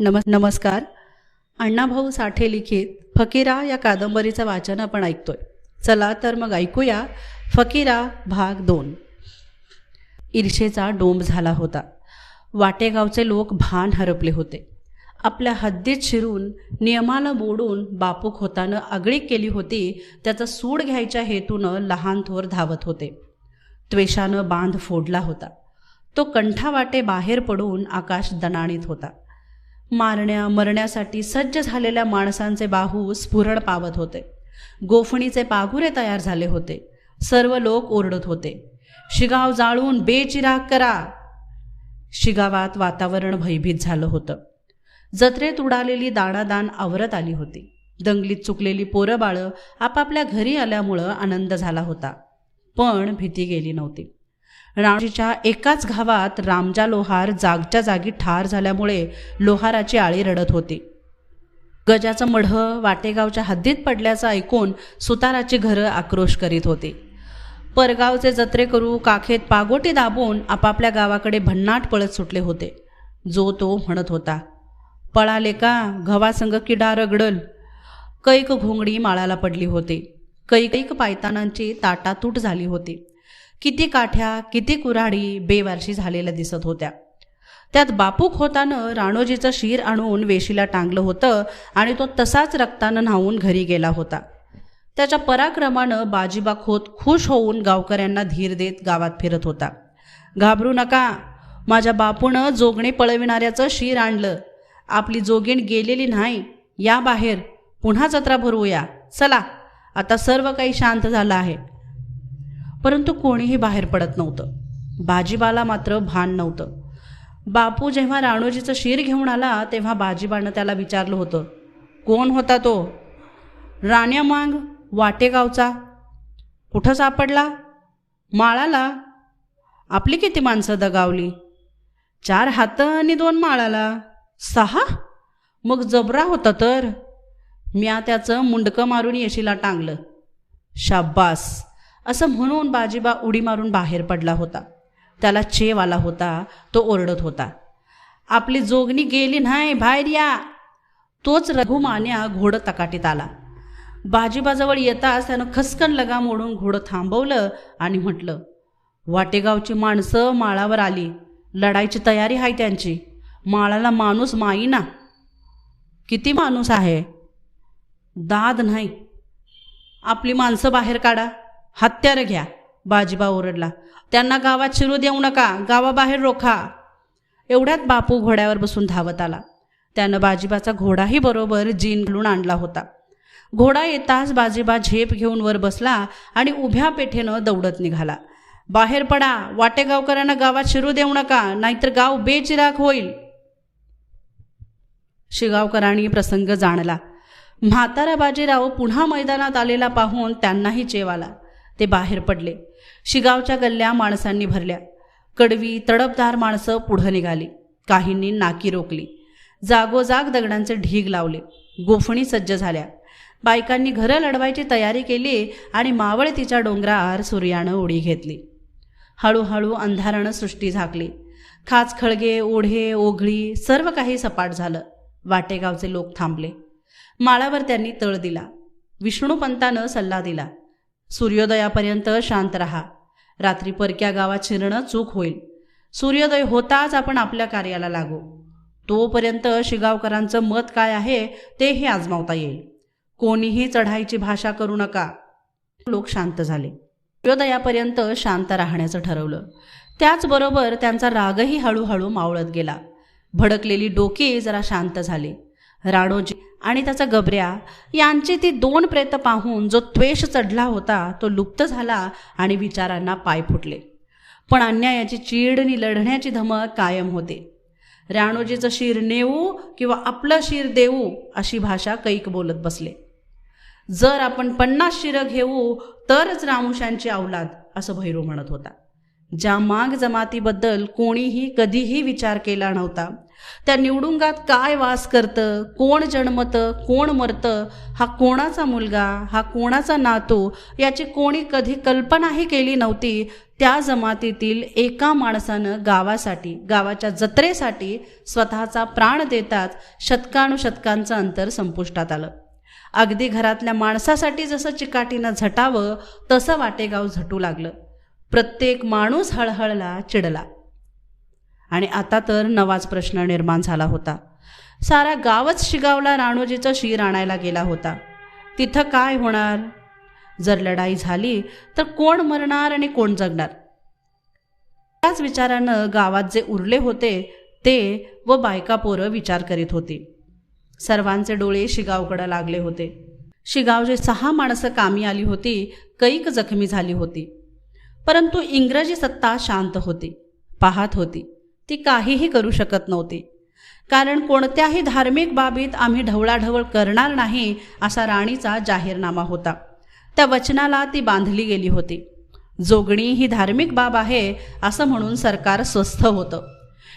नम नमस्कार. अण्णाभाऊ साठे लिखित फकीरा या कादंबरीचं वाचन आपण ऐकतोय. चला तर मग ऐकूया फकीरा भाग दोन. ईर्षेचा डोंब झाला होता. वाटेगावचे लोक भान हरपले होते. आपल्या हद्दीत शिरून नियमानं मोडून बापू खोतानं आगळीक केली होती त्याचा सूड घ्यायच्या हेतूनं लहान थोर धावत होते. त्वेषानं बांध फोडला होता. तो कंठावाटे बाहेर पडून आकाश दणाणीत होता. मारण्या मरण्यासाठी सज्ज झालेल्या माणसांचे बाहू स्फुरण पावत होते. गोफणीचे पागुरे तयार झाले होते. सर्व लोक ओरडत होते. शिगाव जाळून बेचिराग करा. शिगावात वातावरण भयभीत झालं होतं. जत्रेत उडालेली दाणादान आवरत आली होती. दंगलीत चुकलेली पोरं बाळं आपापल्या घरी आल्यामुळं आनंद झाला होता. पण भीती गेली नव्हती. रामजीच्या एकाच घावात रामजा लोहार जागच्या जागी ठार झाल्यामुळे लोहाराची आळी रडत होती. गजाचं मढं वाटेगावच्या हद्दीत पडल्याचं ऐकून सुताराची घरं आक्रोश करीत होती. परगावचे जत्रे करू काखेत पागोटी दाबून आपापल्या गावाकडे भन्नाट पळत सुटले होते. जो तो म्हणत होता पळाले का? घवासंग किडा रगडल. कैक घोंगडी माळाला पडली होती. कैक पायतानांची ताटातूट झाली होती. किती काठ्या किती कुऱ्हाडी बेवारशी झालेल्या दिसत होत्या. त्यात बापू खोतानं राणोजीचं शीर आणून वेशीला टांगलं होतं आणि तो तसाच रक्तानं न्हावून घरी गेला होता. त्याच्या पराक्रमानं बाजीबा खोत खुश होऊन गावकऱ्यांना धीर देत गावात फिरत होता. घाबरू नका माझ्या बापूनं जोगणे पळविणाऱ्याचं शीर आणलं. आपली जोगीण गेलेली नाही. या बाहेर पुन्हा जत्रा भरवूया. चला आता सर्व काही शांत झालं आहे. परंतु कोणीही बाहेर पडत नव्हतं. बाजीबाला मात्र भान नव्हतं. बापू जेव्हा राणोजीचं शीर घेऊन आला तेव्हा बाजीबानं त्याला विचारलं होतं कोण होता तो? राण्या मांग वाटेगावचा. कुठं सापडला? माळाला. आपली किती माणसं दगावली? चार हातं आणि दोन माळाला. सहा? मग जबरा होता तर? म्या त्याचं मुंडकं मारून येशीला टांगलं. शाब्बास. असं म्हणून बाजीबा उडी मारून बाहेर पडला होता. त्याला चेव आला होता तो ओरडत होता. आपली जोगणी गेली नाही बाहेर या. तोच रघुमान्या घोडं तकाटीत आला. बाजीबाजवळ येताच त्यानं खसकन लगा मोडून घोडं थांबवलं आणि म्हटलं वाटेगावची माणसं माळावर आली. लढायची तयारी आहे त्यांची. माळाला माणूस माई ना किती माणूस आहे? दाद नाही. आपली माणसं बाहेर काढा. हत्यारं घ्या. बाजीबा ओरडला. त्यांना गावात शिरू देऊ नका. गावाबाहेर रोखा. एवढ्यात बापू घोड्यावर बसून धावत आला. त्यानं बाजीबाचा घोडाही बरोबर जीन घालून आणला होता. घोडा येताच बाजीबा झेप घेऊन वर बसला आणि उभ्या पेठेनं दौडत निघाला. बाहेर पडा. वाटेगावकरांना गावात शिरू देऊ नका. नाहीतर गाव बेचिराग होईल. शिगावकरांनी प्रसंग जाणला. म्हातारा बाजीराव पुन्हा मैदानात आलेला पाहून त्यांनाही चेव आला. ते बाहेर पडले. शिगावच्या गल्ल्या माणसांनी भरल्या. कडवी तडपदार माणसं पुढं निघाली. काहींनी नाकी रोखली. जागोजाग दगडांचे ढीग लावले. गोफणी सज्ज झाल्या. बायकांनी घरं लढवायची तयारी केली आणि मावळतीच्या डोंगरावर सूर्यानं उडी घेतली. हळूहळू अंधारानं सृष्टी झाकली. खाच खळगे ओढे ओघळी सर्व काही सपाट झालं. वाटेगावचे लोक थांबले. माळावर त्यांनी तळ दिला. विष्णुपंतानं सल्ला दिला. सूर्योदयापर्यंत शांत रहा. रात्री परक्या गावात शिरणं चूक होईल. सूर्योदय होताच आपण आपल्या कार्याला लागू. तोपर्यंत शिगावकरांचं मत काय आहे तेही आजमावता येईल. कोणीही चढाईची भाषा करू नका. लोक शांत झाले. सूर्योदयापर्यंत शांत राहण्याचं ठरवलं. त्याचबरोबर त्यांचा रागही हळूहळू मावळत गेला. भडकलेली डोकी जरा शांत झाली. राणोजी आणि त्याचा गबऱ्या यांची ती दोन प्रेत पाहून जो त्वेष चढला होता तो लुप्त झाला आणि विचारांना पाय फुटले. पण अन्यायाची चीडणी लढण्याची धमक कायम होते. राणोजीचं शिर नेऊ किंवा आपलं शिर देऊ अशी भाषा कैक बोलत बसले. जर आपण पन्नास शिरं घेऊ तरच रामुशांची अवलाद असं भैरू म्हणत होता. ज्या माग जमातीबद्दल कोणीही कधीही विचार केला नव्हता त्या निवडुंगात काय वास करतं? कोण जन्मतं? कोण मरतं? हा कोणाचा मुलगा? हा कोणाचा नातू? याची कोणी कधी कल्पनाही केली नव्हती. त्या जमातीतील एका माणसानं गावासाठी गावाच्या जत्रेसाठी स्वतःचा प्राण देताच शतकानुशतकांचं अंतर संपुष्टात आलं. अगदी घरातल्या माणसासाठी जसं चिकाटीनं झटावं तसं वाटेगाव झटू लागलं. प्रत्येक माणूस हळहळला चिडला. आणि आता तर नवाच प्रश्न निर्माण झाला होता. सारा गावच शिगावला राणोजीचं शीर आणायला गेला होता. तिथं काय होणार? जर लढाई झाली तर कोण मरणार आणि कोण जगणार? त्याच विचारानं गावात जे उरले होते ते व बायका पोरं विचार करीत होती. सर्वांचे डोळे शिगावकडं लागले होते. शिगावचे सहा माणसं कामी आली होती कैक जखमी झाली होती. परंतु इंग्रजी सत्ता शांत होती पाहत होती. ती काहीही करू शकत नव्हती. कारण कोणत्याही धार्मिक बाबीत आम्ही ढवळाढवळ करणार नाही असा राणीचा जाहीरनामा होता. त्या वचनाला ती बांधली गेली होती. जोगणी ही धार्मिक बाब आहे असं म्हणून सरकार स्वस्थ होतं.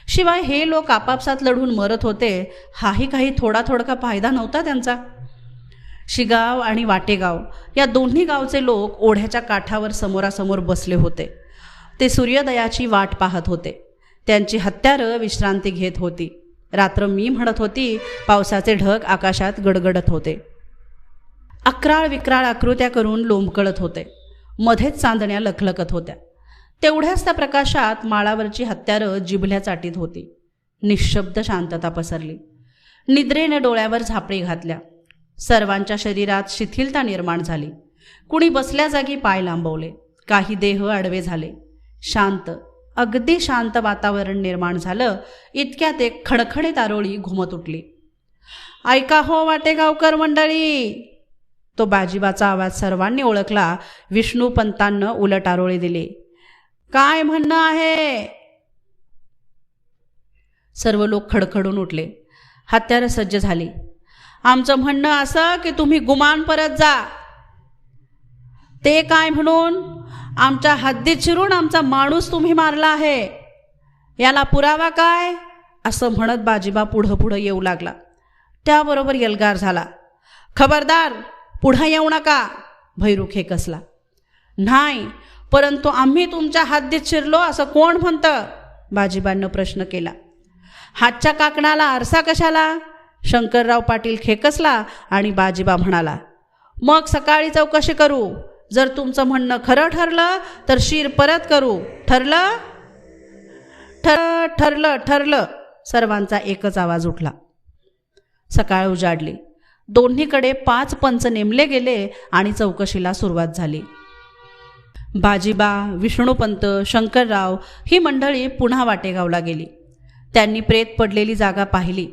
शिवाय हे लोक आपापसात लढून मरत होते हाही काही थोडा थोडका फायदा नव्हता त्यांचा. शिगाव आणि वाटेगाव या दोन्ही गावचे लोक ओढ्याच्या काठावर समोरासमोर बसले होते. ते सूर्योदयाची वाट पाहत होते. त्यांची हत्यारं विश्रांती घेत होती. रात्र मी म्हणत होती पावसाचे ढग आकाशात गडगडत होते. अकराळ विक्राळ आकृत्या करून लोंबकळत होते. मध्येच चांदण्या लखलखत होत्या. तेवढ्याच त्या प्रकाशात माळावरची हत्यारं जिभल्या चाटीत होती. निशब्द शांतता पसरली. निद्रेने डोळ्यावर झापडी घातल्या. सर्वांच्या शरीरात शिथिलता निर्माण झाली. कुणी बसल्या जागी पाय लांबवले. काही देह आडवे झाले. शांत अगदी शांत वातावरण निर्माण झालं. इतक्यात एक खणखणीत आरोळी घुमत उठली. ऐका हो वाटेगावकर मंडळी. तो बाजीबाचा आवाज सर्वांनी ओळखला. विष्णूपंतांनं उलट आरोळे दिली. काय म्हणणं आहे? सर्व लोक खडखडून उठले. हत्यारं सज्ज झाली. आमचं म्हणणं असं की तुम्ही गुमान परत जा. ते काय म्हणून? आमच्या हद्दीत शिरून आमचा माणूस तुम्ही मारला आहे. याला पुरावा काय? असं म्हणत बाजीबा पुढं पुढं येऊ लागला. त्याबरोबर यलगार झाला. खबरदार पुढं येऊ नका भैरूख हे कसला. नाही परंतु आम्ही तुमच्या हद्दीत शिरलो असं कोण म्हणतं? बाजीबांनं प्रश्न केला. हातच्या काकणाला आरसा कशाला? शंकरराव पाटील खेकसला आणि बाजीबा म्हणाला मग सकाळी चौकशी करू. जर तुमचं म्हणणं खरं ठरलं तर शीर परत करू. ठरलं? ठर ठरलं ठरलं. सर्वांचा एकच आवाज उठला. सकाळ उजाडली. दोन्हीकडे पाच पंच नेमले गेले आणि चौकशीला सुरुवात झाली. बाजीबा विष्णुपंत शंकरराव ही मंडळी पुन्हा वाटेगावला गेली. त्यांनी प्रेत पडलेली जागा पाहिली.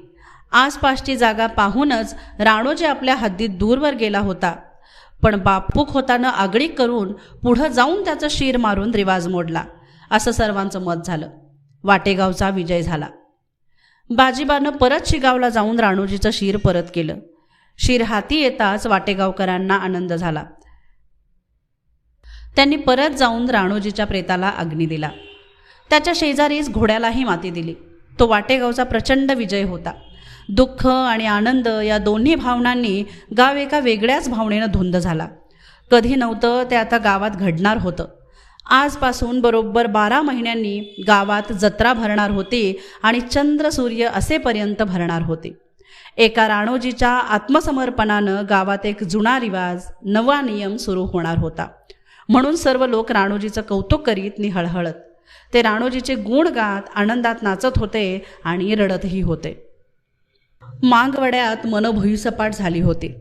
आसपासची जागा पाहूनच राणोजी आपल्या हद्दीत दूरवर गेला होता. पण बापूक होताना आगळी करून पुढं जाऊन त्याचं शिर मारून रिवाज मोडला. असं सर्वांचं मत झालं. वाटेगावचा विजय झाला. बाजीबानं परत शिगावला जाऊन राणोजीचं शिर परत केलं. शिर हाती येताच वाटेगावकरांना आनंद झाला. त्यांनी परत जाऊन राणोजीच्या प्रेताला अग्नी दिला. त्याच्या शेजारीच घोड्यालाही माती दिली. तो वाटेगावचा प्रचंड विजय होता. दुःख आणि आनंद या दोन्ही भावनांनी गाव एका वेगळ्याच भावनेनं धुंद झाला. कधी नव्हतं ते आता गावात घडणार होतं. आजपासून बरोबर बारा महिन्यांनी गावात जत्रा भरणार होती आणि चंद्र सूर्य असेपर्यंत भरणार होते. एका राणोजीच्या आत्मसमर्पणानं गावात एक जुना रिवाज नवा नियम सुरू होणार होता. म्हणून सर्व लोक राणोजीचं कौतुक करीत निहळहळत. ते राणोजीचे गुण गात आनंदात नाचत होते आणि रडतही होते. मांगवड्यात मन भुईसपाट झाली होती.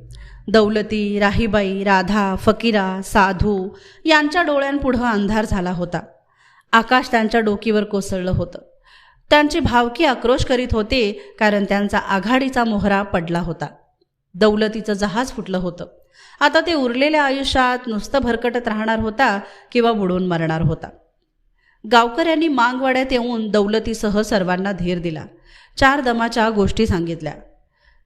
दौलती राहीबाई राधा फकीरा साधू यांच्या डोळ्यांपुढं अंधार झाला होता. आकाश त्यांच्या डोकीवर कोसळलं होतं. त्यांची भावकी आक्रोश करीत होते कारण त्यांचा आघाडीचा मोहरा पडला होता. दौलतीचं जहाज फुटलं होतं. आता ते उरलेल्या आयुष्यात नुसतं भरकटत राहणार होता किंवा बुडून मरणार होता. गावकऱ्यांनी मांगवाड्यात येऊन दौलतीसह सर्वांना धीर दिला. चार दमाच्या गोष्टी सांगितल्या.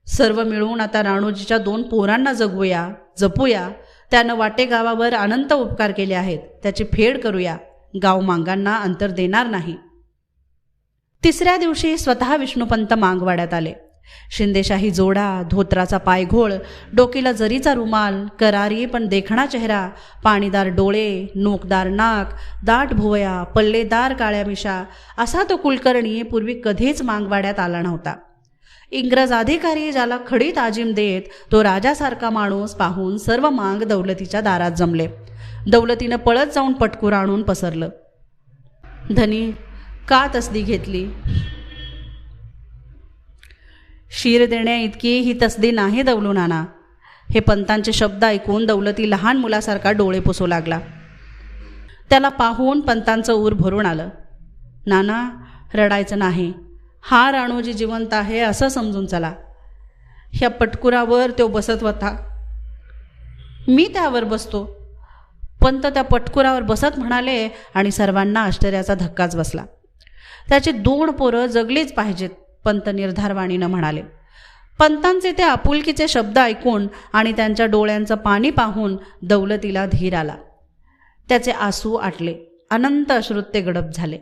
सर्व मिळून आता राणोजीच्या दोन पोरांना जगवूया जपूया. त्यानं वाटे गावावर अनंत उपकार केले आहेत. त्याची फेड करूया. गाव मांगांना अंतर देणार नाही. तिसऱ्या दिवशी स्वतः विष्णुपंत मांगवाड्यात आले. शिंदेशाही जोडा धोत्राचा पायघोळ डोकीला जरीचा रुमाल करारी पण देखणा चेहरा पाणीदार डोळे नोकदार नाक दाट भुवया पल्लेदार काळ्या मिशा असा तो कुलकर्णी पूर्वी कधीच मांगवाड्यात आला नव्हता. इंग्रज अधिकारी ज्याला खडीत आजिम देत तो राजासारखा माणूस पाहून सर्व मांग दौलतीच्या दारात जमले. दौलतीनं पळत जाऊन पटकूर आणून पसरलं. धनी का तसदी घेतली? शीर देण्या इतकी ही तसदी नाही दौलून नाना. हे पंतांचे शब्द ऐकून दौलती लहान मुलासारखा डोळे पुसू लागला. त्याला पाहून पंतांचं ऊर भरून आलं. नाना रडायचं नाही. हा राणूजी जिवंत आहे असं समजून चला. ह्या पटकुरावर तो बसत होता. मी त्यावर बसतो. पंत त्या पटकुरावर बसत म्हणाले आणि सर्वांना आश्चर्याचा धक्काच बसला. त्याची दोन पोरं जगलीच पाहिजेत. पंत निर्धारवाणीनं म्हणाले. पंतांचे ते आपुलकीचे शब्द ऐकून आणि त्यांच्या डोळ्यांचं पाणी पाहून दौलतीला धीर आला. त्याचे आसू आटले. अनंत अश्रुत ते गडप झाले.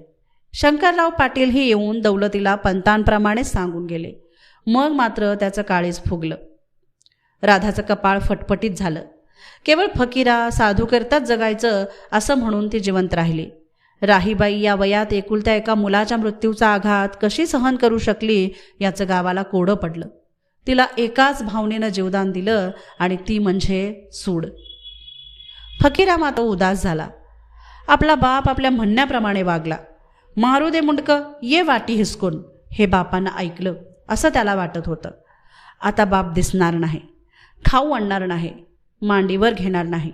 शंकरराव पाटीलही येऊन दौलतीला पंतांप्रमाणेच सांगून गेले. मग मात्र त्याचं काळीज फुगलं. राधाचं कपाळ फटफटीत झालं. केवळ फकीरा साधू करताच जगायचं असं म्हणून ती जिवंत राहिली. राहीबाई या वयात एकुलत्या एका मुलाच्या मृत्यूचा आघात कशी सहन करू शकली याचं गावाला कोडं पडलं. तिला एकाच भावनेनं जीवदान दिलं आणि ती म्हणजे सूड. फकीरा मात्र उदास झाला. आपला बाप आपल्या म्हणण्याप्रमाणे वागला. मारू दे मुंडकं ये वाटी हिसकून हे बापानं ऐकलं असं त्याला वाटत होतं. आता बाप दिसणार नाही खाऊ आणणार नाही मांडीवर घेणार नाही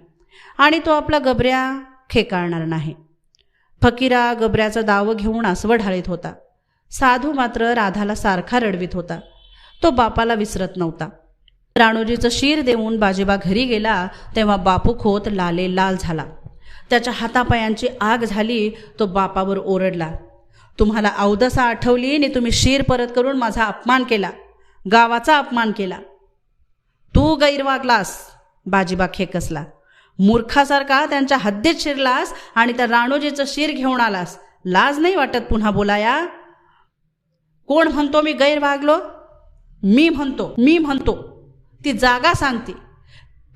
आणि तो आपला गबऱ्या खेकाळणार नाही. फकीरा गबऱ्याचं दावं घेऊन आसवं ढाळीत होता. साधू मात्र राधाला सारखा रडवीत होता. तो बापाला विसरत नव्हता. राणोजीचं शीर देऊन बाजीबा घरी गेला तेव्हा बापू खोत लाले लाल झाला. त्याच्या हातापायांची आग झाली तो बापावर ओरडला तुम्हाला अवदसा आठवली आणि तुम्ही शीर परत करून माझा अपमान केला. गावाचा अपमान केला. तू गैरवागलास बाजीबा खेकसला. मूर्खासारखा त्यांच्या हद्दीत शिरलास आणि त्या राणोजीचं शिर घेऊन आलास. लाज नाही वाटत पुन्हा बोलाया? कोण म्हणतो मी गैर वागलो मी म्हणतो मी म्हणतो. ती जागा सांगते.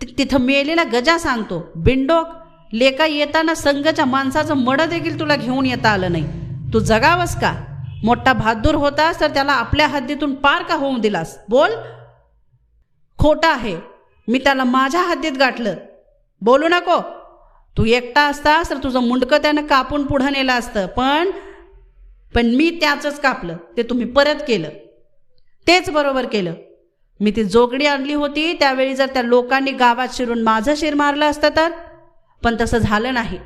ति- तिथं मेलेला गजा सांगतो. बिंडोक लेका येताना संघच्या माणसाचं मड देखील तुला घेऊन येता आलं नाही. तू जगावस का? मोठा बहादूर होतास तर त्याला आपल्या हद्दीतून पार का होऊन दिलास? बोल. खोटं आहे. मी त्याला माझ्या हद्दीत गाठलं. बोलू नको. तू एकटा असतास तर तुझं मुंडकं त्यानं कापून पुढं नेलं असतं. पण पण मी त्याचंच कापलं. ते तुम्ही परत केलं. तेच बरोबर केलं. मी ती जोगडी आणली होती. त्यावेळी जर त्या लोकांनी गावात शिरून माझं शिर मारलं असतं तर? पण तसं झालं नाही.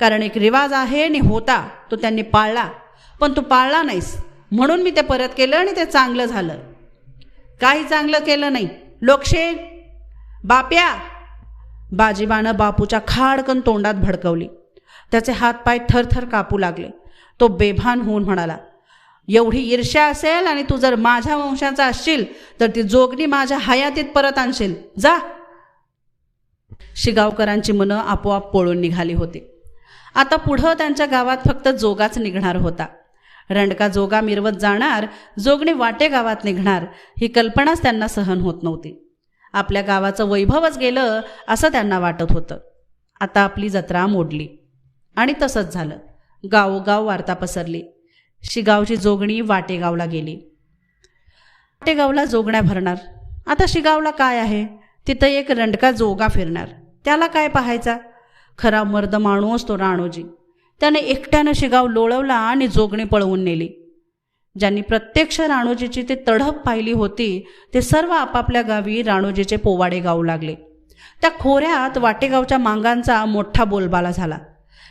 कारण एक रिवाज आहे आणि होता. तो त्यांनी पाळला. पण तू पाळला नाहीस. म्हणून मी ते परत केलं आणि ते चांगलं झालं. काही चांगलं केलं नाही. लोकशे बाप्या बाजीबानं बापूच्या खाडकन तोंडात भडकवली. त्याचे हातपाय थरथर कापू लागले. तो बेभान होऊन म्हणाला एवढी ईर्ष्या असेल आणि तू जर माझ्या वंशाचा असशील तर ती जोगणी माझ्या हयातीत परत आणशील. जा. शिगावकरांची मनं आपोआप पळून निघाली होती. आता पुढं त्यांच्या गावात फक्त जोगाच निघणार होता. रंडका जोगा मिरवत जाणार जोगणी वाटे गावात निघणार ही कल्पनाच त्यांना सहन होत नव्हती. आपल्या गावाचं वैभवच गेलं असं त्यांना वाटत होतं. आता आपली जत्रा मोडली. आणि तसंच झालं. गावोगाव वार्ता पसरली. शिगावची जोगणी वाटेगावला गेली. वाटेगावला जोगण्या भरणार. आता शिगावला काय आहे? तिथं एक रंडका जोगा फिरणार. त्याला काय पाहायचा? खरा मर्द माणूस तो राणोजी. त्याने एकट्यानं शिगाव लोळवला आणि जोगणी पळवून नेली. ज्यांनी प्रत्यक्ष राणोजीची ते तडप पाहिली होती ते सर्व आपापल्या गावी राणोजीचे पोवाडे गाऊ लागले. त्या खोऱ्यात वाटेगावच्या मांगांचा मोठा बोलबाला झाला.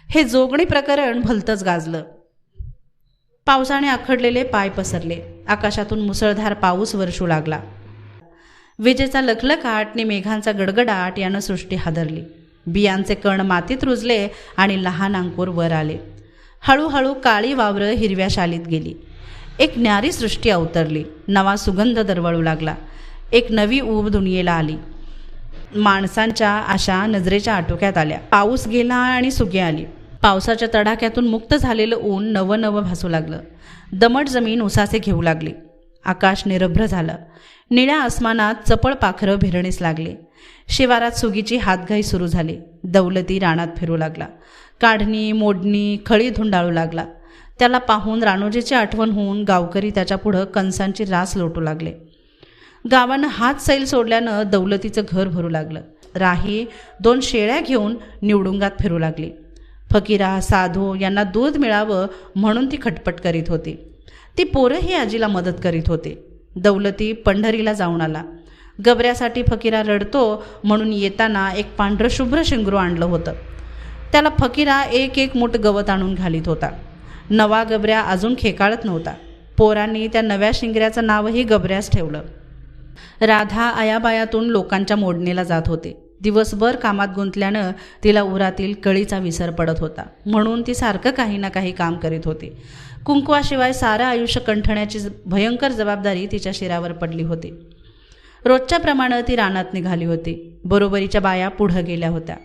हे जोगणी प्रकरण भलतंच गाजलं. पावसाने आखडलेले पाय पसरले. आकाशातून मुसळधार पाऊस वर्षू लागला. विजेचा लखलखाट आणि मेघांचा गडगडाट यानं सृष्टी हादरली. बियांचे कण मातीत रुजले आणि लहान अंकुर वर आले. हळूहळू काळी वावरं हिरव्या शालीत गेली. एक न्यारी सृष्टी अवतरली. नवा सुगंध दरवळू लागला. एक नवी ऊब दुनियेला आली. माणसांच्या आशा नजरेच्या आटोक्यात आल्या. पाऊस गेला आणि सुगे आली. पावसाच्या तडाख्यातून मुक्त झालेलं ऊन नवं नवं भासू लागलं. दमट जमीन उसासे घेऊ लागली. आकाश निरभ्र झालं. निळ्या आसमानात चपळ पाखरं भिरणीस लागले. शिवारात सुगीची हातघाई सुरू झाली. दौलती रानात फिरू लागला. काढणी मोडणी खळी धुंडाळू लागला. त्याला पाहून राणोजीची आठवण होऊन गावकरी त्याच्या पुढं कंसांची रास लोटू लागले. गावानं हात सैल सोडल्यानं दौलतीचं घर भरू लागलं. राही दोन शेळ्या घेऊन निवडुंगात फिरू लागली. फकीरा साधू यांना दूध मिळावं म्हणून ती खटपट करीत होती. ती पोरंही आजीला मदत करीत होते. दौलती पंढरीला जाऊन आला. गबऱ्यासाठी फकीरा रडतो म्हणून येताना एक पांढरं शुभ्र शिंगरू आणलं होतं. त्याला फकीरा एक एक मूठ गवत आणून घालीत होता. नवा गबऱ्या अजून खेकाळत नव्हता. पोरांनी त्या नव्या शिंगऱ्याचं नावही गबऱ्यास ठेवलं. राधा आयाबायातून लोकांच्या मोडणीला जात होते. दिवसभर कामात गुंतल्यानं तिला उरातील कळीचा विसर पडत होता. म्हणून ती सारखं काही ना काही काम करीत होती. कुंकवाशिवाय सारं आयुष्य कंठण्याची भयंकर जबाबदारी तिच्या शिरावर पडली होती. रोजच्याप्रमाणे ती रानात निघाली होती. बरोबरीच्या बाया पुढं गेल्या होत्या.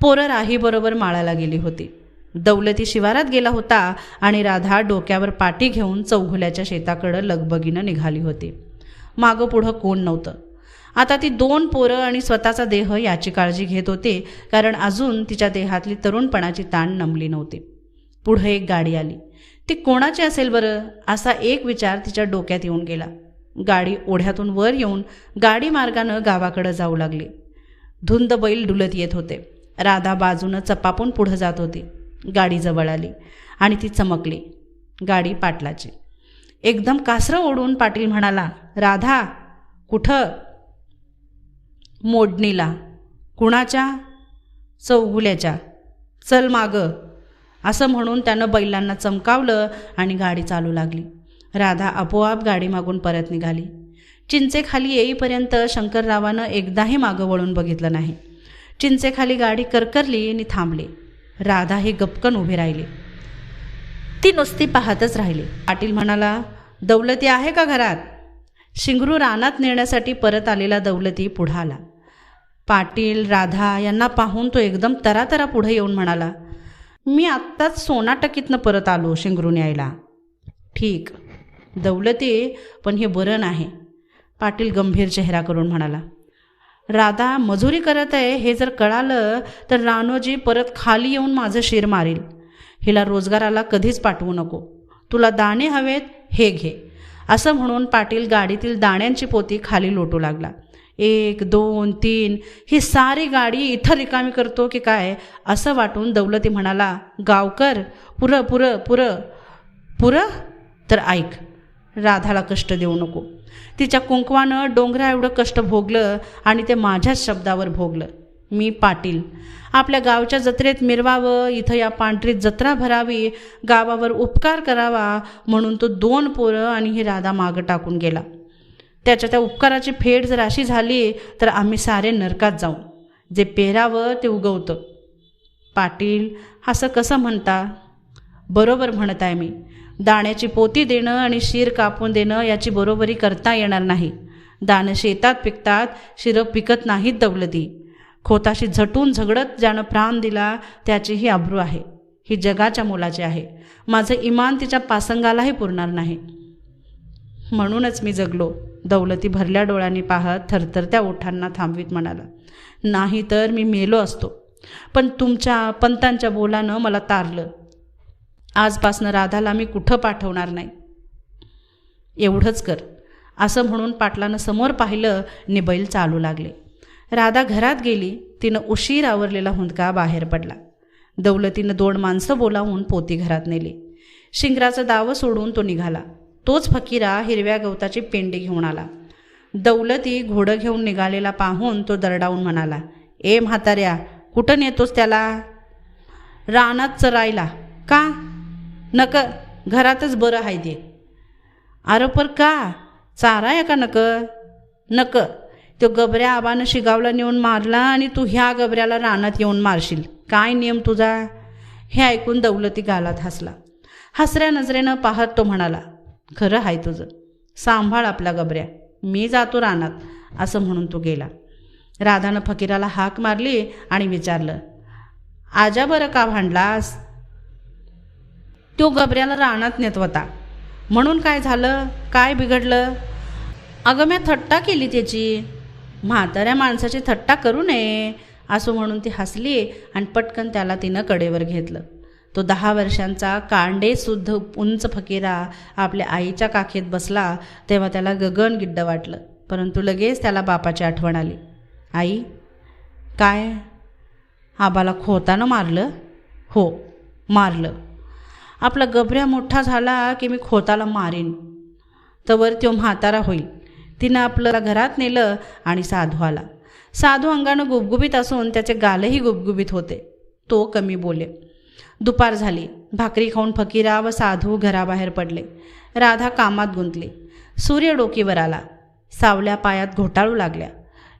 पोरं राहीबरोबर माळाला गेली होती. दौलती शिवारात गेला होता आणि राधा डोक्यावर पाठी घेऊन चौघुल्याच्या शेताकडं लगबगीनं निघाली होती. मागं पुढं कोण नव्हतं. आता ती दोन पोरं आणि स्वतःचा देह याची काळजी घेत होते कारण अजून तिच्या देहातली तरुणपणाची ताण नमली नव्हती. पुढं एक गाडी आली. ती कोणाची असेल बरं? असा एक विचार तिच्या डोक्यात येऊन गेला. गाडी ओढ्यातून वर येऊन गाडी मार्गानं गावाकडं जाऊ लागली. धुंद बैल डुलत येत होते. राधा बाजूनं चपापून पुढं जात होती. गाडी जवळ आली आणि ती चमकली. गाडी पाटलाची. एकदम कासरं ओढून पाटील म्हणाला राधा कुठं? मोडणीला. कुणाच्या? चौगुल्याच्या. चल मागं. असं म्हणून त्यानं बैलांना चमकावलं आणि गाडी चालू लागली. राधा आपोआप गाडी मागून परत निघाली. चिंचेखाली येईपर्यंत शंकररावानं एकदाही मागं वळून बघितलं नाही. चिंचेखाली गाडी करकरली आणि थांबली. राधा हे गपकन उभे राहिले. ती नुसती पाहतच राहिली. पाटील म्हणाला दौलती आहे का घरात? शिंगरू रानात नेण्यासाठी परत आलेला दौलती पुढं आला. पाटील राधा यांना पाहून तो एकदम तरातरा पुढे येऊन म्हणाला मी आत्ताच सोनाटकीतनं परत आलो शिंगरून यायला. ठीक दौलती पण हे बरं नाही पाटील गंभीर चेहरा करून म्हणाला. राधा मजुरी करत आहे हे जर कळालं तर रानोजी परत खाली येऊन माझं शिर मारील. हिला रोजगाराला कधीच पाठवू नको. तुला दाणे हवेत हे घे. असं म्हणून पाटील गाडीतील दाण्यांची पोती खाली लोटू लागला. एक दोन तीन ही सारी गाडी इथं रिकामी करतो की काय? असं वाटून दौलती म्हणाला गावकर पुरं पुरं पुरं. पुरं? तर ऐक राधाला कष्ट देऊ नको. तिच्या कुंकवानं डोंगरा एवढं कष्ट भोगलं आणि ते माझ्याच शब्दावर भोगलं. मी पाटील. आपल्या गावच्या जत्रेत मिरवावं इथं या पांढरीत जत्रा भरावी गावावर उपकार करावा म्हणून तो दोन पोरं आणि ही राधा मागं टाकून गेला. त्याच्या त्या उपकाराची फेड जर अशी झाली तर आम्ही सारे नरकात जाऊ. जे पेरावं ते उगवतं. पाटील असं कसं म्हणता? बरोबर म्हणत आहे मी. दाण्याची पोती देणं आणि शिर कापून देणं याची बरोबरी करता येणार नाही. दाणं शेतात पिकतात शिरं पिकत नाहीत दौलती. खोताशी झटून झगडत ज्यानं प्राण दिला त्याची ही आहे. ही जगाच्या मुलाची आहे. माझं इमान तिच्या पासंगालाही पुरणार नाही. म्हणूनच मी जगलो. दौलती भरल्या डोळ्यांनी पाहत थरथरत्या ओठांना थांबवीत म्हणाला नाही तर मी मेलो असतो. पण तुमच्या पंतांच्या बोलानं मला तारलं. आजपासनं राधाला मी कुठं पाठवणार नाही. एवढंच कर. असं म्हणून पाटलानं समोर पाहिलं नि बैल चालू लागले. राधा घरात गेली तिनं उशीर आवरलेला हुंदका बाहेर पडला. दौलतीनं दोन माणसं बोलावून पोती घरात नेली. शिंगराचं दावं सोडून तो निघाला. तोच फकीरा हिरव्या गवताची पेंडी घेऊन आला. दौलती घोडं घेऊन निघालेला पाहून तो दरडावून म्हणाला ए म्हाताऱ्या कुठं नेतोस त्याला? रानात चरायला. का? नक घरातच बरं आहे ते. अरे पर का? आहे का नक? नक. तो गबऱ्या आबानं शिगावला नेऊन मारला आणि तू ह्या गबऱ्याला रानात येऊन मारशील. काय नियम तुझा? हे ऐकून दौलती गालात हसला. हसऱ्या नजरेनं पाहत तो म्हणाला खरं आहे तुझं. सांभाळ आपला गबऱ्या. मी जातो रानात असं म्हणून तो गेला. राधानं फकीराला हाक मारली आणि विचारलं आजा बरं का भांडलास? तो गबऱ्याला रानात नेत होता. म्हणून काय झालं? काय बिघडलं? अगं म्या थट्टा केली त्याची. म्हाताऱ्या माणसाची थट्टा करू नये असं म्हणून ती हसली आणि पटकन त्याला तिनं कडेवर घेतलं. तो दहा वर्षांचा कांडेसुद्ध उंच फकीरा आपल्या आईच्या काखेत बसला तेव्हा त्याला गगन गिड्ड वाटलं. परंतु लगेच त्याला बापाची आठवण आली. आई काय? आबाला खोतानं मारलं? हो मारलं. आपला गबऱ्या मोठा झाला की मी खोताला मारीन. तवर तो म्हातारा होईल. तिनं आपलं घरात नेलं आणि साधू आला साधू अंगानं गुबगुबीत असून त्याचे गालही गुबगुबीत होते. तो कमी बोले. दुपार झाली. भाकरी खाऊन फकीरा व साधू घराबाहेर पडले. राधा कामात गुंतली. सूर्य डोकीवर आला. सावल्या पायात घोटाळू लागल्या.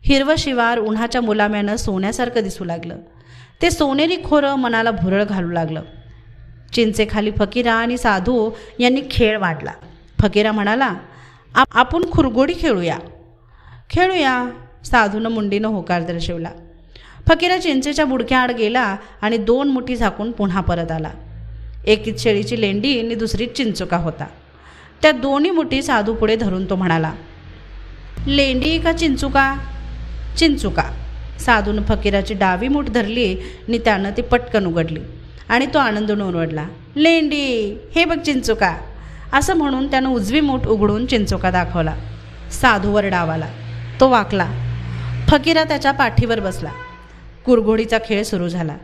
हिरवं शिवार उन्हाच्या मुलाम्यानं सोन्यासारखं दिसू लागलं. ते सोनेरी खोरं मनाला भुरळ घालू लागलं. चिंचेखाली फकीरा आणि साधू यांनी खेळ वाढला. फकीरा म्हणाला आपण खुरगोडी खेळूया. खेळूया. साधूनं मुंडीनं होकार दर्शवला. फकीरा चिंचेच्या बुडक्याआड गेला आणि दोन मुठी झाकून पुन्हा परत आला. एकीत शेळीची लेंडी आणि दुसरीत चिंचुका होता. त्या दोन्ही मुठी साधू पुढे धरून तो म्हणाला लेंडी का चिंचुका? चिंचुका. साधून फकीराची डावी मूठ धरली आणि त्यानं ती पटकन उघडली. आणि तो आनंदून ओरडला लेंडी हे बघ चिंचुका. असं म्हणून त्यानं उजवी मूठ उघडून चिंचुका दाखवला. साधूवर डावाला तो वाकला. फकीरा त्याच्या पाठीवर बसला. कुरघोडीचा खेळ सुरू झाला.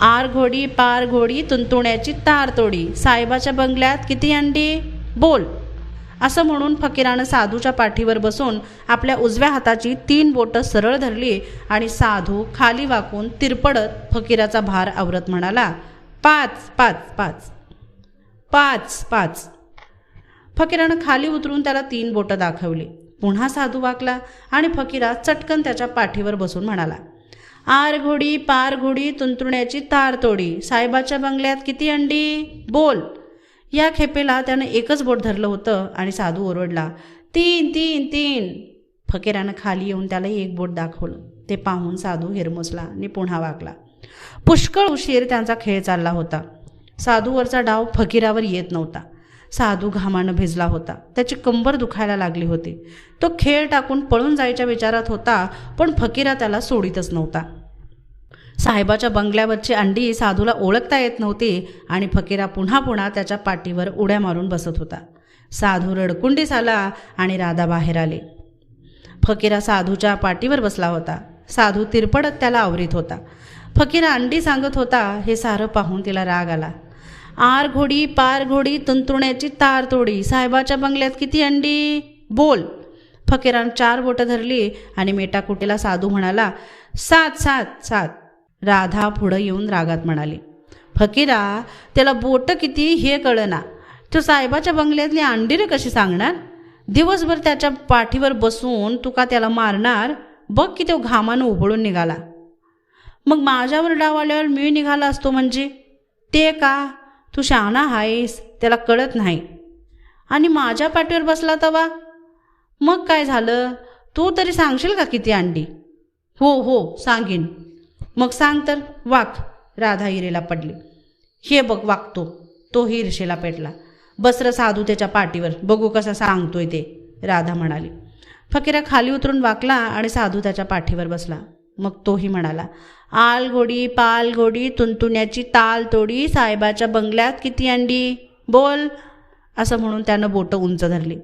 आर घोडी पार घोडी तुंतुण्याची तार तोडी. साहेबाच्या बंगल्यात किती अंडी? बोल. असं म्हणून फकीरानं साधूच्या पाठीवर बसून आपल्या उजव्या हाताची तीन बोटं सरळ धरली आणि साधू खाली वाकून तिरपडत फकीराचा भार आवरत म्हणाला पाच पाच पाच पाच पाच. फकीरानं खाली उतरून त्याला तीन बोटं दाखवली. पुन्हा साधू वाकला आणि फकीरा चटकन त्याच्या पाठीवर बसून म्हणाला आर घोडी पार घोडी तुंतुण्याची तार तोडी. साहेबाच्या बंगल्यात किती अंडी? बोल. या खेपेला त्यानं एकच बोट धरलं होतं आणि साधू ओरडला तीन तीन तीन. फकीरानं खाली येऊन त्याला एक बोट दाखवलं. ते पाहून साधू हिरमुसला आणि पुन्हा वागला. पुष्कळ उशीर त्यांचा खेळ चालला होता. साधूवरचा डाव फकीरावर येत नव्हता. साधू घामानं भिजला होता. त्याची कंबर दुखायला लागली होती. तो खेळ टाकून पळून जायच्या विचारात होता पण फकीरा त्याला सोडीतच नव्हता. साहेबाच्या बंगल्यावरची अंडी साधूला ओळखता येत नव्हती आणि फकीरा पुन्हा पुन्हा त्याच्या पाठीवर उड्या मारून बसत होता. साधू रडकुंडीस आला आणि राधा बाहेर आली. फकीरा साधूच्या पाठीवर बसला होता. साधू तिरपडत त्याला आवरीत होता. फकीरा अंडी सांगत होता हे सारं पाहून तिला राग आला. आर घोडी पार घोडी तुंतुण्याची तार तोडी साहेबाच्या बंगल्यात किती अंडी? बोल. फकीरानं चार बोटं धरली आणि मेटाकुटीला साधू म्हणाला सात सात सात. राधा पुढं येऊन रागात म्हणाली फकीरा त्याला बोटं किती हे कळना. तो साहेबाच्या बंगल्यातली अंडी रे कशी सांगणार? दिवसभर त्याच्या पाठीवर बसून तू का त्याला मारणार? बघ की तो घामानं उबळून निघाला. मग माझ्यावर डाव आल्यावर मी निघाला असतो म्हणजे? ते का? तू शहाणा आहेस त्याला कळत नाही. आणि माझ्या पाठीवर बसला तवा? मग काय झालं? तू तरी सांगशील का किती अंडी? हो हो सांगेन. मग सांग तर वाक राधा हिरेला पडली. हे बघ वागतो तो हिरशेला पेटला. बसर साधू त्याच्या पाठीवर बघू कसा सांगतोय ते राधा म्हणाली. फकीरा खाली उतरून वाकला आणि साधू त्याच्या पाठीवर बसला. मग तोही म्हणाला आल घोडी पाल घोडी तुनतुण्याची ताल तोडी साहेबाच्या बंगल्यात किती अंडी? बोल. असं म्हणून त्यानं बोटं उंच धरली.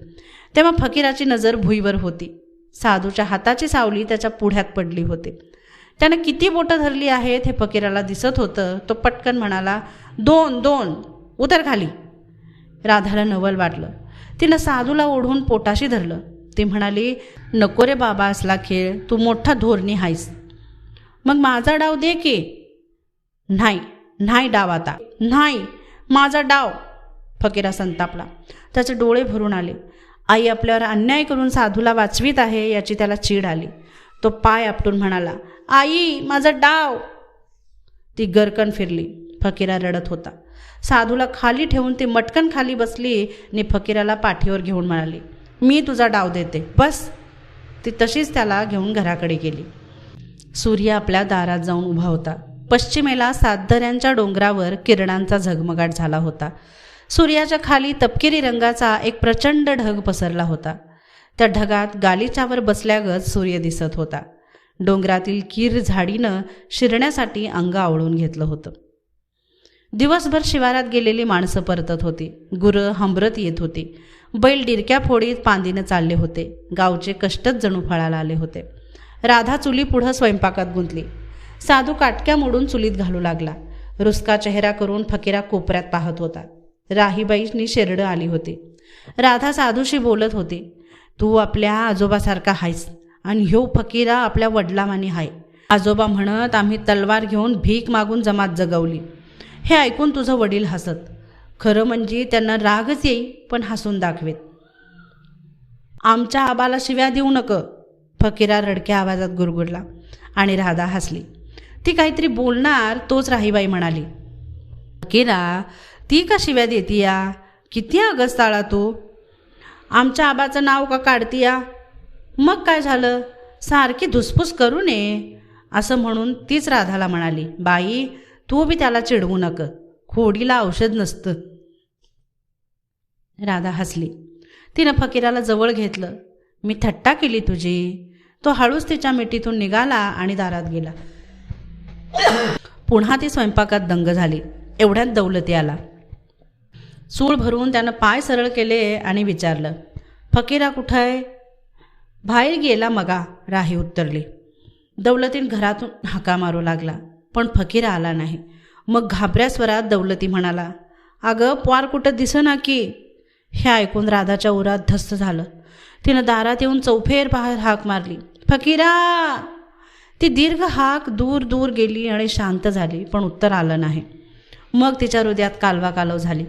तेव्हा फकीराची नजर भुईवर होती. साधूच्या हाताची सावली त्याच्या पुढ्यात पडली होती. त्यानं किती बोटं धरली आहेत हे फकीराला दिसत होतं. तो पटकन म्हणाला दोन दोन उतर खाली. राधाला नवल वाटलं. तिनं साधूला ओढून पोटाशी धरलं. ती म्हणाली नको रे बाबा असला खेळ तू मोठा धोरणी आहेस मग माझा डाव दे की? नाही नाही डाव आता. नाही माझा डाव. फकीरा संतापला. त्याचे डोळे भरून आले. आई आपल्यावर अन्याय करून साधूला वाचवीत आहे याची त्याला चीड आली. तो पाय आपटून म्हणाला आई माझा डाव. ती गरकन फिरली. फकीरा रडत होता. साधूला खाली ठेवून ती मटकन खाली बसली आणि फकीराला पाठीवर घेऊन म्हणाली मी तुझा डाव देते बस. ती तशीच त्याला घेऊन घराकडे गेली. सूर्य आपल्या दारात जाऊन उभा होता. पश्चिमेला सातदऱ्यांच्या डोंगरावर किरणांचा झगमगाट झाला होता. सूर्याच्या खाली तपकिरी रंगाचा एक प्रचंड ढग पसरला होता. त्या ढगात गालिचावर बसल्यागत सूर्य दिसत होता. डोंगरातील कीर झाडीनं शिरण्यासाठी अंग आवळून घेतलं होतं. दिवसभर शिवारात गेलेली माणसं परतत होती. गुरं हंबरत येत होती. बैल डिरक्या फोडीत पांदीनं चालले होते. गावचे कष्टच जणू फळाला आले होते. राधा चुली पुढं स्वयंपाकात गुंतली. साधू काटक्या मोडून चुलीत घालू लागला. रुसका चेहरा करून फकीरा कोपऱ्यात पाहत होता. राहीबाईनी शेरडं आली होती. राधा साधूशी बोलत होती. तू आपल्या आजोबासारखा हायस आणि ह्यो फकीरा आपल्या वडिलामानी हाय. आजोबा म्हणत आम्ही तलवार घेऊन भीक मागून जमात जगवली. हे ऐकून तुझं वडील हसत. खरं म्हणजे त्यांना रागच येई पण हसून दाखवेत. आमच्या आबाला शिव्या देऊ नक. फकीरा रडक्या आवाजात गुरगुरला आणि राधा हसली. ती काहीतरी बोलणार तोच राहीबाई म्हणाली. फकीरा ती का शिव्या देती या किती अगस्ताळा तू? आमच्या आबाचं नाव का काढती या मग काय झालं? सारखी धुसफूस करू नये असं म्हणून तीच राधाला म्हणाली बाई तू बी त्याला चिडवू नक खोडीला औषध नसतं. राधा हसली. तिनं फकीराला जवळ घेतलं. मी थट्टा केली तुझी. तो हळूच तिच्या मिठीतून निघाला आणि दारात गेला. पुन्हा ती स्वयंपाकात दंग झाली. एवढ्यात दौलती आला चूळ भरून त्यानं पाय सरळ केले आणि विचारलं फकीरा कुठं आहे बाहेर गेला मगा. राही उत्तरली. दौलतीन घरातून हाका मारू लागला पण फकीरा आला नाही. मग घाबऱ्या स्वरात दौलती म्हणाला अगं पार कुठं दिसना की? हे ऐकून राधाच्या उरात धस्त झालं. तिनं दारात येऊन चौफेर बाहेर हाक मारली फकीरा! ती दीर्घ हाक दूर दूर गेली आणि शांत झाली पण उत्तर आलं नाही. मग तिच्या हृदयात कालवा कालव झाली.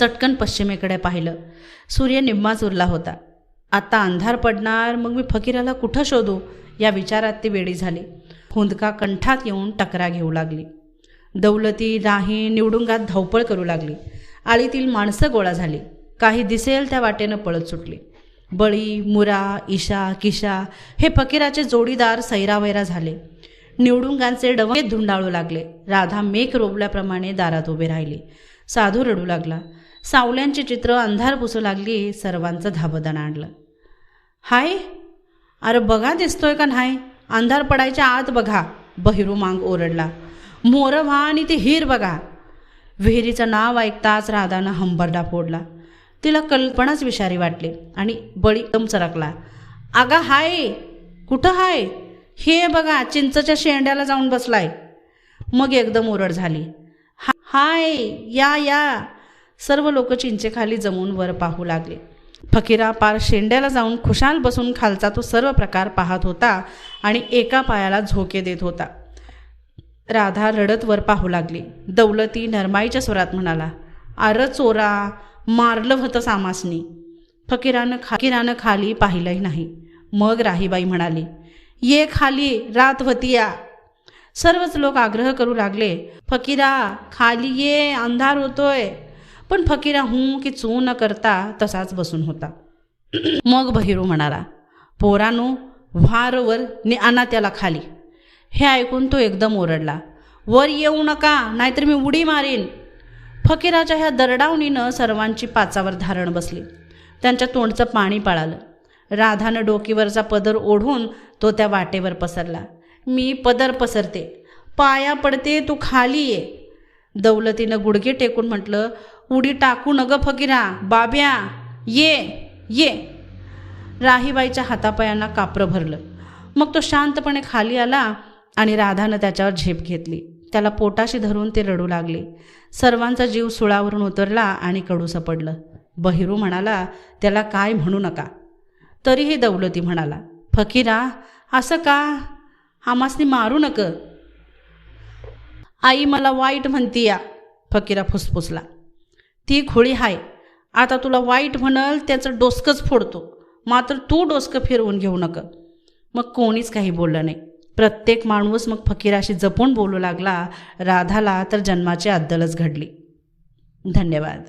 चटकन पश्चिमेकडे पाहिलं. सूर्य निम्माच उरला होता. आता अंधार पडणार मग मी फकीराला कुठं शोधू? या विचारात ती वेळी झाली. हुंदका कंठात येऊन टकरा घेऊ लागली. दौलती राही निवडुंगात धावपळ करू लागली. आळीतील माणसं गोळा झाली. काही दिसेल त्या वाटेनं पळत सुटली. बळी मुरा ईशा किशा हे फकीराचे जोडीदार सैरावैरा झाले. निवडुंगांचे डवे धुंडाळू लागले. राधा मेघ रोबल्याप्रमाणे दारात उभे राहिले. साधू रडू लागला. सावल्यांचे चित्र अंधार पुसू लागली सर्वांचं धाबदण आणलं. हाय? अरे बघा दिसतोय का नाही? अंधार पडायच्या आत बघा बहिरू मांग ओरडला. मोर व्हा आणि ते हिर बघा. विहिरीचं नाव ऐकताच राधानं हंबरडा फोडला. तिला कल्पनाच विषारी वाटली आणि बळी एकदम चरकला. अगं हाय कुठं हाय? हे बघा चिंचच्या शेंड्याला जाऊन बसलाय. मग एकदम ओरड झाली. "हा- हाय या या. सर्व लोक चिंचेखाली जमून वर पाहू लागले. फकीरा पार शेंड्याला जाऊन खुशाल बसून खालचा तो सर्व प्रकार पाहत होता आणि एका पायाला झोके देत होता. राधा रडत वर पाहू लागली. दौलती नरमाईच्या स्वरात म्हणाला अर चोरा मारलं होतं सामासनी. फकीरानं खाकीरानं खाली पाहिलंही नाही. मग राहीबाई म्हणाली ये खाली रात होतीया सर्वच लोक आग्रह करू लागले फकीरा खाली ये अंधार होतोय. पण फकीरा हूं की चू न करता तसाच बसून होता. मग बहिरू म्हणाला पोरानो व्हारवर ने आणा त्याला खाली. हे ऐकून तो एकदम ओरडला वर येऊ नका नाहीतर मी उडी मारीन. फकीराच्या ह्या दरडावणीनं सर्वांची पाचावर धारण बसली. त्यांच्या तोंडचं पाणी पळालं. राधानं डोकीवरचा पदर ओढून तो त्या वाटेवर पसरला. मी पदर पसरते. पाया पडते तू खाली ये. दौलतीनं गुडघे टेकून म्हटलं उडी टाकू न ग फकीरा. बाब्या ये ये. राहीबाईच्या हातापायांना कापरं भरलं. मग तो शांतपणे खाली आला आणि राधानं त्याच्यावर झेप घेतली. त्याला पोटाशी धरून ते रडू लागले. सर्वांचा जीव सुळावरून उतरला आणि कडू सपडलं बहिरू म्हणाला त्याला काय म्हणू नका. तरीही दौलती म्हणाला फकीरा असं का? आमासनी मारू नक. आई मला वाईट म्हणती या फकीरा फुसफुसला. ती खोळी हाय. आता तुला वाईट म्हणल त्याचं डोसकंच फोडतो. मात्र तू डोसकं फिरवून घेऊ नका. मग कोणीच काही बोललं नाही. प्रत्येक माणूस मग फकीराशी जपून बोलू लागला. राधाला तर जन्माची अद्दलच घडली. धन्यवाद.